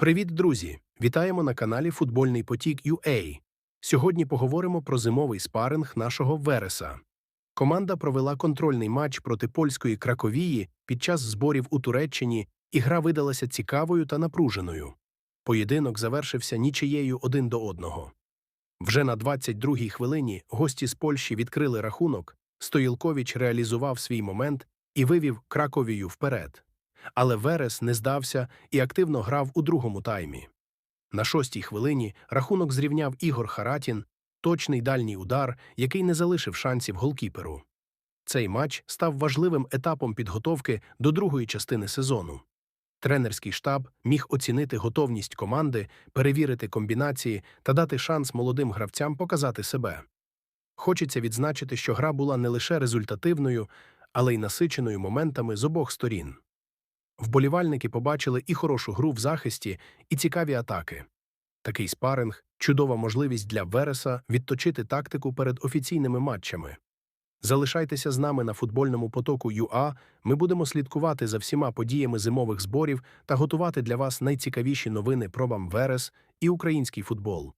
Привіт, друзі! Вітаємо на каналі Футбольний потік UA. Сьогодні поговоримо про зимовий спаринг нашого Вереса. Команда провела контрольний матч проти польської Краковії під час зборів у Туреччині, і гра видалася цікавою та напруженою. Поєдинок завершився нічиєю один до одного. Вже на 22-й хвилині гості з Польщі відкрили рахунок, Стоїлкович реалізував свій момент і вивів Краковію вперед. Але Верес не здався і активно грав у другому таймі. На шостій хвилині рахунок зрівняв Ігор Харатін, точний дальній удар, який не залишив шансів голкіперу. Цей матч став важливим етапом підготовки до другої частини сезону. Тренерський штаб міг оцінити готовність команди, перевірити комбінації та дати шанс молодим гравцям показати себе. Хочеться відзначити, що гра була не лише результативною, але й насиченою моментами з обох сторін. Вболівальники побачили і хорошу гру в захисті, і цікаві атаки. Такий спаринг чудова можливість для Вереса відточити тактику перед офіційними матчами. Залишайтеся з нами на футбольному потоку ЮА. Ми будемо слідкувати за всіма подіями зимових зборів та готувати для вас найцікавіші новини про вам Верес і український футбол.